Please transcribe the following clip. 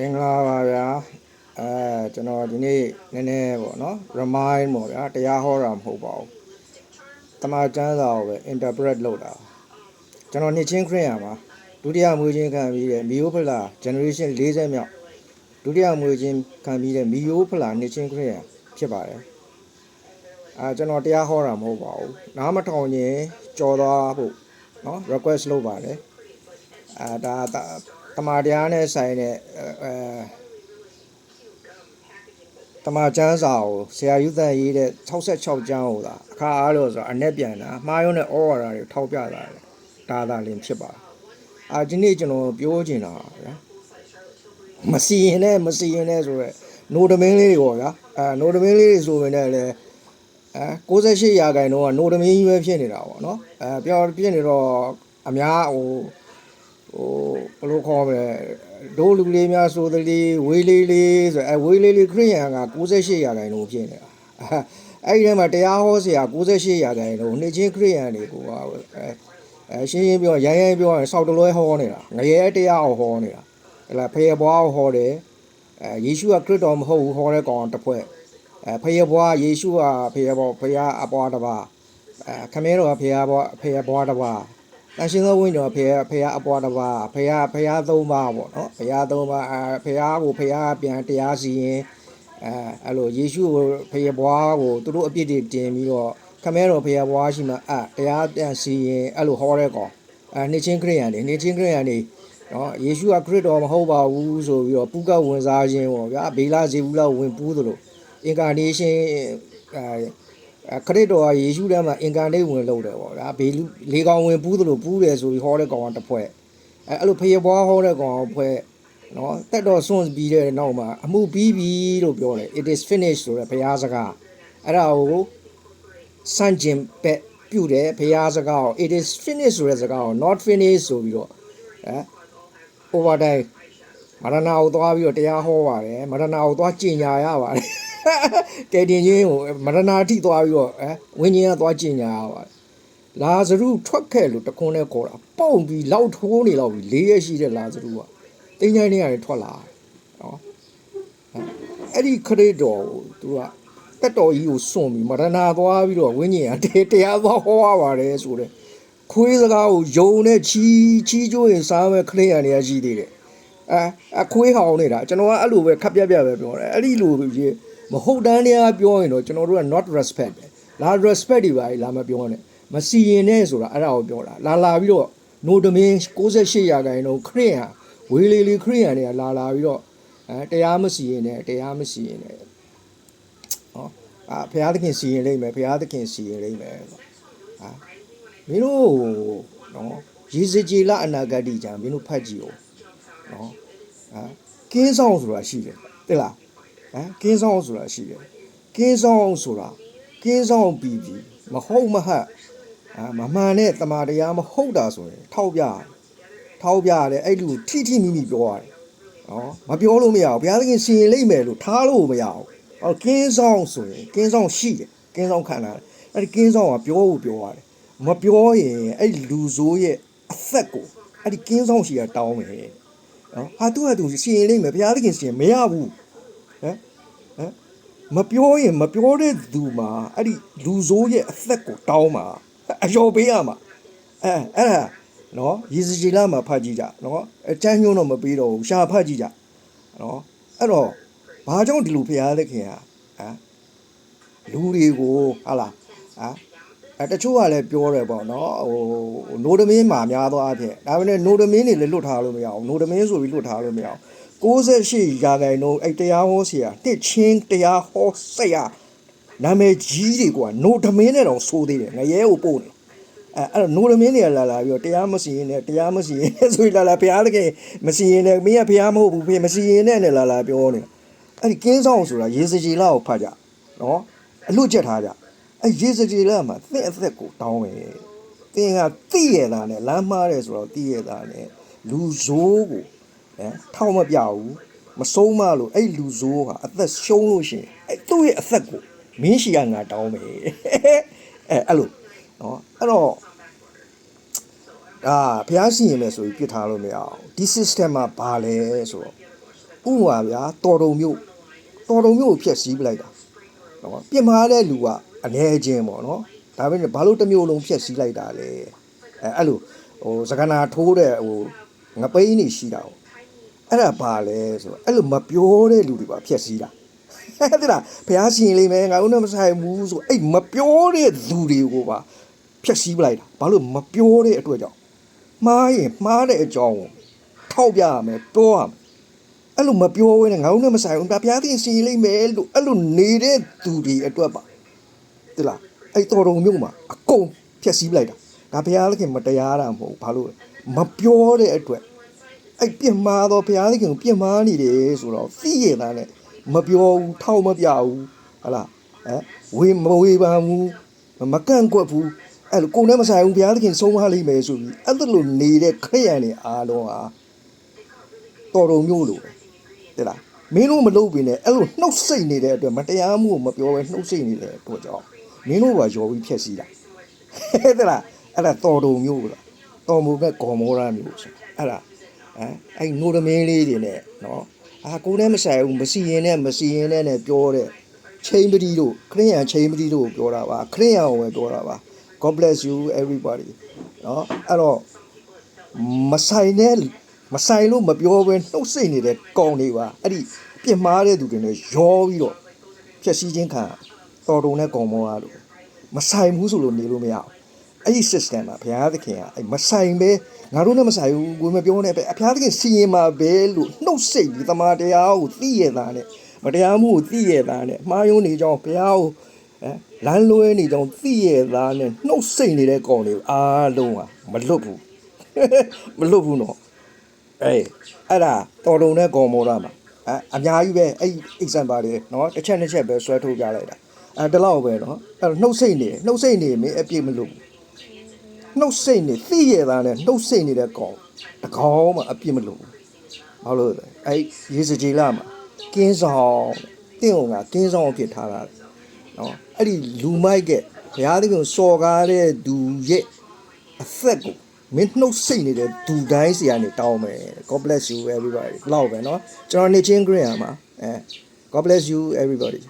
မင်္ဂလာပါဗျာအဲကျွန်တော်ဒီနေ့နည်းနည်းပေါ့နော် remind ပေါ့ဗျာတရားဟောတာမဟုတ်ပါဘူးတမန်ကျမ်းစာကိုပဲ interpret လုပ်တာကျွန်တော်နှစ်ချင်းခရစ်ယာန်ပါဒုတိယမွေးချင်းခံပြီးတဲ့မီယိုဖလာ generation 40မြောက်ဒုတိယမွေးချင်းခံပြီးတဲ့မီယိုဖလာနှစ်ချင်းခရစ်ယာန်ဖြစ်ပါတယ်အဲကျွန်တော်တရားဟောတာမဟုတ်ပါဘူးနားမထောင်ရင်ကြော်သွားဖို့နော် request လုပ်ပါတယ်အဲဒါဒါ တမာတရားနဲ့ဆိုင်တဲ့အဲတမာကျမ်းစာကိုဆရာယူသန်ရေးတဲ့66ကျမ်းကိုသာအခါအားလို့ဆိုတော့အ내ပြန်တာမှားရုံးနဲ့ဩဝါဒတွေထောက်ပြတာလေဒါသာလင်ဖြစ်ပါအာဒီနေ့ကျွန်တော်ပြောချင်တာဗျာမစီရင်နဲ့မစီရင်နဲ့ဆိုရက်နိုဒမင်းလေးတွေပေါ့ဗျာအဲနိုဒမင်းလေးတွေဆိုရင်လည်းအဲ68ရာခိုင်တော့ကနိုဒမင်းကြီးပဲဖြစ်နေတာပေါ့နော်အဲပြောပြနေတော့အများဟို ဟိုဘယ်လိုခေါ်မလဲဒိုးလူလေးများဆိုသလေးဝေးလေးလေးဆိုအဲဝေးလေးလေးခရိယန်က68ရာခိုင်တော့ဖြစ်နေတာအဲ့ဒီထဲမှာတရားဟောဆရာ68ရာခိုင်တော့နှစ်ချင်းခရိယန်တွေကိုကအဲအဲရှင်းရှင်းပြောရိုင်းရိုင်းပြောရင်စောက်တလွဲဟောနေတာငရဲတရားအောင်ဟောနေတာဟဲ့လားဖေရဘွားဟောတယ်အဲယေရှုကခရစ်တော်မဟုတ်ဘူးဟောတဲ့ကောင်တစ်ဖွဲ့အဲဖေရဘွားယေရှုကဖေရဘွားဖေရအပွားတစ်ပါးအဲခမဲတော်ကဖေရဘွားဖေရဘွားတစ်ပါး တန်ရှင်သောဝိညာဉ်တော်ဖေရဖေရအပွားတစ်ပါးဖေရဖေရသုံးပါးပေါ့နော်ဖေရသုံးပါးအဲဖေရကိုဖေရပြန်တရားစီရင်အဲအဲ့လိုယေရှုကိုဖေရဘွားကိုသူတို့အပြစ်တွေတင်ပြီးတော့ခမဲတော်ဖေရဘွားရှိမှအတရားပြန်စီရင်အဲ့လိုဟောတဲ့ကောင်အဲနှစ်ချင်းခရိယန်တွေနှစ်ချင်းခရိယန်တွေနော်ယေရှုကခရစ်တော်မဟုတ်ပါဘူးဆိုပြီးတော့ပူကဝင်စားခြင်းပေါ့ဗျာဘေလာဇေဘူးလာဝင်ပူးသလို incarnation အဲ ခရစ်တော်ကယေရှုထဲမှာ incarnate ဝင်လို့တယ်ပေါ့ဗျာဘေလူလေကောင်ဝင်ပူးသလိုပူးတယ်ဆိုပြီးဟောတဲ့ကောင်ကတစ်ဖွဲ့အဲအဲ့လိုဖယေဘွားဟောတဲ့ကောင်ကဖွဲ့နော်တက်တော်ဆွန့်ပြီးတဲ့နောက်မှာအမှုပြီးပြီလို့ပြောတယ် it is finished ဆိုတဲ့ဘုရားစကားအဲ့ဒါကိုစန့်ကျင်ပက်ပြုတယ်ဘုရားစကားကို it is finished ဆိုတဲ့စကားကို not finished ဆိုပြီးတော့အဲ overtime မရဏကိုသွားပြီးတော့တရားဟောပါတယ်မရဏကိုသွားကြင်ညာရပါတယ် ကဲတင်ချင်းကိုမရဏအထိသွားပြီးတော့အဲဝင်းချင်းကသွားကြင်ညာရပါတယ်လာဇရုထွက်ခဲ့လို့တခွန်းနဲ့ခေါ်တာပေါုံပြီးလောက်ထိုးနေလောက်ပြီးလေးရက်ရှိတဲ့လာဇရုကတင်းချိုင်းနေရတယ်ထွက်လာတယ်နော်အဲ့ဒီခရစ်တော်ကိုသူကတက်တော်ကြီးကိုစွန့်ပြီးမရဏသွားပြီးတော့ဝင်းချင်းကတရားသွားဟောရပါတယ်ဆိုတဲ့ခွေးစကားကိုယုံနဲ့ချီချီကျိုးရင်စားမဲ့ခရိယန်တွေကရှိသေးတယ်အဲအခွေးဟောင်းနေတာကျွန်တော်ကအဲ့လိုပဲခပ်ပြက်ပြက်ပဲပြောတယ်အဲ့ဒီလိုကြီး မဟုတ်တန်းတရားပြောရင်တော့ကျွန်တော်တို့က not respect ပဲလာ respect တွေပါလာမပြောနဲ့မစီရင်နဲ့ဆိုတာအဲ့ဒါကိုပြောတာလာလာပြီးတော့ no domain 68ရာခိုင်နှုန်းခရိယန်ဝေးလေးလေးခရိယန်တွေကလာလာပြီးတော့အဲတရားမစီရင်နဲ့တရားမစီရင်နဲ့ဟောအာဘုရားသခင်စီရင်လိမ့်မယ်ဘုရားသခင်စီရင်လိမ့်မယ်ဟာမင်းတို့နော်ရေစကြည်လအနာဂတ်ကြံမင်းတို့ဖတ်ကြည့်ဦးနော်ဟာကင်းဆောင်ဆိုတာရှိတယ်သိလား ဟမ်ကင်းဆောင်ဆိုတာရှိတယ်ကင်းဆောင်ဆိုတာကင်းဆောင်ပြီးပြီးမဟုတ်မဟတ်အာမမှန်တဲ့တမာတရားမဟုတ်တာဆိုရင်ထောက်ပြတယ်ထောက်ပြတယ်အဲ့လူထိထိမိမိပြောရတယ်နော်မပြောလို့မရဘူးဘုရားသခင်စီရင်လိမ့်မယ်လို့ထားလို့မရဘူးအော်ကင်းဆောင်ဆိုရင်ကင်းဆောင်ရှိတယ်ကင်းဆောင်ခံတာအဲ့ဒီကင်းဆောင်ကပြောဖို့ပြောရတယ်မပြောရင်အဲ့လူဆိုးရဲ့အသက်ကိုအဲ့ဒီကင်းဆောင်ရှိတာတောင်းမယ်နော်ဟာသူကသူစီရင်လိမ့်မယ်ဘုရားသခင်စီရင်မရဘူးဟမ်ဟ မ်မပြောရင်မပြောတဲ့သူမှာအဲ့ဒီလူဆိုးရဲ့အသက်ကိုတောင်းမှာအယောပေးရမှာအဲအဲ့ဒါနော်ရေစကြည်လာမှာဖတ်ကြည့်ကြနော်အချမ်းညွန်းတော့မပေးတော့ဘူးရှာဖတ်ကြည့်ကြနော်အဲ့တော့ဘာကြောင့်ဒီလိုဘုရားသခင်ဟာဟမ်လူတွေကိုဟာလားဟာ အဲတချို့ကလည်းပြောတယ်ပေါ့နော်ဟိုနိုဒမင်းမှာများသောအားဖြင့်ဒါပေမဲ့နိုဒမင်းတွေလည်းလွတ်ထားလို့မရအောင်နိုဒမင်းဆိုပြီးလွတ်ထားလို့မရအောင်68ရာခိုင်နှုန်းအဲ့တရားဟောဆရာတစ်ချင်းတရားဟောဆရာနာမည်ကြီးတွေကနိုဒမင်းနဲ့တော့ဆိုသေးတယ်ငရဲကိုပို့နေအဲအဲ့တော့နိုဒမင်းတွေကလာလာပြီးတော့တရားမစီရင်နဲ့တရားမစီရင်နဲ့ဆိုပြီးလာလာဘုရားတကယ်မစီရင်နဲ့မင်းကဘုရားမဟုတ်ဘူးဖေမစီရင်နဲ့နဲ့လာလာပြောနေတာအဲ့ဒီကင်းဆောင်ဆိုတာရေစကြည်လာကိုဖတ်ကြနော်အလွတ်ချက်ထားကြ အဲရေစကြည်လာမှာသင့်အသက်ကိုတောင်းမယ်သင်ကသိရတာနဲ့လမ်းမှားတယ်ဆိုတော့သိရတာနဲ့လူဆိုးကိုအဲထောက်မပြဘူးမဆုံးမလို့အဲ့လူဆိုးကအသက်ရှုံးလို့ရှိရင်အဲ့သူ့ရဲ့အသက်ကိုမင်းရှိကငါတောင်းမယ်အဲအဲ့လိုနော်အဲ့တော့ဒါဘုရားရှိရင်လည်းဆိုပြီးပြစ်ထားလို့မရအောင်ဒီ system မှာဘာလဲဆိုတော့ဥပမာဗျာတော်တုံမျိုးတော်တုံမျိုးကိုဖျက်ဆီးပလိုက်တာနော်ပြင်မာတဲ့လူကအ ਨੇ ချင်းပေါ့နော်ဒါပေမဲ့ဘာလို့တစ်မျိုးလုံးဖျက်ဆီးလိုက်တာလဲအဲအဲ့လိုဟိုစကနာထိုးတဲ့ဟိုငပိန်းနေရှိတာ哦အဲ့ဒါဘာလဲဆိုတော့အဲ့လိုမပြောတဲ့လူတွေပါဖျက်ဆီးတာအဲ့ဒါဘုရားရှင်လေးမယ်ငါတို့နဲ့မဆိုင်ဘူးဆိုအဲ့မပြောတဲ့လူတွေကိုပါဖျက်ဆီးပလိုက်တာဘာလို့မပြောတဲ့အတွက်ကြောင့်မှားရင်မှားတဲ့အကြောင်းကိုထောက်ပြရမယ်ပြောရမယ်အဲ့လိုမပြောဘဲနဲ့ငါတို့နဲ့မဆိုင်ဘူးဒါဘုရားရှင်ရှင်လေးမယ်လို့အဲ့လိုနေတဲ့သူတွေအတွက်ပါ တိလားအဲ့တော်တော်မျိုးမှာအကုန်ဖျက်ဆီးပလိုက်တာဒါဘုရားခင်မတရားတာမဟုတ်ဘူးဘာလို့လဲမပြောတဲ့အတွက်အဲ့ပြစ်မှားတော့ဘုရားသခင်ကိုပြစ်မှားနေတယ်ဆိုတော့သိရတာနဲ့မပြောဘူးထောက်မပြဘူးဟလားဟမ်ဝေမဝေပါဘူးမကန့်ကွက်ဘူးအဲ့လိုကိုယ်နဲ့မဆိုင်ဘူးဘုရားသခင်ဆုံးမလိမ့်မယ်ဆိုပြီးအဲ့ဒါလိုနေတဲ့ခရိယန်တွေအားလုံးဟာတော်တော်မျိုးလို့တဲ့လားမင်းတို့မလုပ်ပြီနဲ့အဲ့လိုနှုတ်ဆက်နေတဲ့အတွက်မတရားမှုကိုမပြောဘဲနှုတ်ဆက်နေတဲ့အတွက်ကြောင့် မင်းတို့ကရောပြီးဖြက်စီးတာတဲ့လားအဲ့ဒါတော်တော်မျိုးလားတော်မိုးပဲဂေါ်မောရာမျိုးဆိုအဲ့ဒါဟမ်အဲ့နိုဒမင်းလေးတွေနဲ့နော်အာကိုယ်နဲ့မဆိုင်ဘူးမစီရင်နဲ့မစီရင်နဲ့နဲ့ပြောတဲ့ချိန်ပတိတို့ခရိယန်ချိန်ပတိတို့ကိုပြောတာပါခရိယန်ကိုပဲပြောတာပါ God bless you everybody နော်အဲ့တော့မဆိုင်နဲ့မဆိုင်လို့မပြောဘဲနှုတ်ဆက်နေတဲ့ကောင်တွေပါအဲ့ဒီပြစ်မှားတဲ့သူတွေနဲ့ရောပြီးတော့ဖြည့်စည်းခြင်းခံ တော်တုံနဲ့ကောင်မောရလို့မဆိုင်ဘူးဆိုလို့နေလို့မရအောင်အဲ့ဒီ system မှာဘုရားသခင်ကအဲ့မဆိုင်ပဲငါတို့နဲ့မဆိုင်ဘူးကိုယ်မပြောနဲ့ပဲအဘုရားသခင်စီရင်မှာပဲလို့နှုတ်ဆက်ပြီးတမန်တရားကိုသိရတာနဲ့မတရားမှုကိုသိရတာနဲ့မှားယွင်းနေကြောင်းဘုရားကိုအဲလမ်းလွဲနေကြောင်းသိရတာနဲ့နှုတ်ဆက်နေတဲ့ကောင်တွေအားလုံးဟာမလွတ်ဘူးမလွတ်ဘူးနော်အေးအဲ့ဒါတော်တုံနဲ့ကောင်မောရမှာအဲအများကြီးပဲအဲ့ example တွေနော်တစ်ချက်နှစ်ချက်ပဲဆွဲထုတ်ပြလိုက်တာ အဲတလောက်ပဲနော်အဲ့တော့နှုတ်ဆက်နေနှုတ်ဆက်နေမင်းအပြည့်မလွတ်ဘူး နှုတ်ဆိတ်နေသိရတာနဲ့နှုတ်ဆိတ်နေတဲ့ကောင်တကောင်မှအပြစ်မလို့ဘူးဘာလို့လဲအဲ့ရေစကြီးလာမှာကင်းဆောင်တင့်အောင်ကကင်းဆောင်အဖြစ်ထားတာနော်အဲ့ဒီလူမိုက်ကဘုရားသခင်စော်ကားတဲ့သူရဲ့အသက်ကိုမင်းနှုတ်ဆိတ်နေတဲ့ဒူတိုင်းစီကနေတောင်းမယ် God bless you everybody လောက်ပဲเนาะကျွန်တော်နေချင်း green မှာအဲ God bless you everybody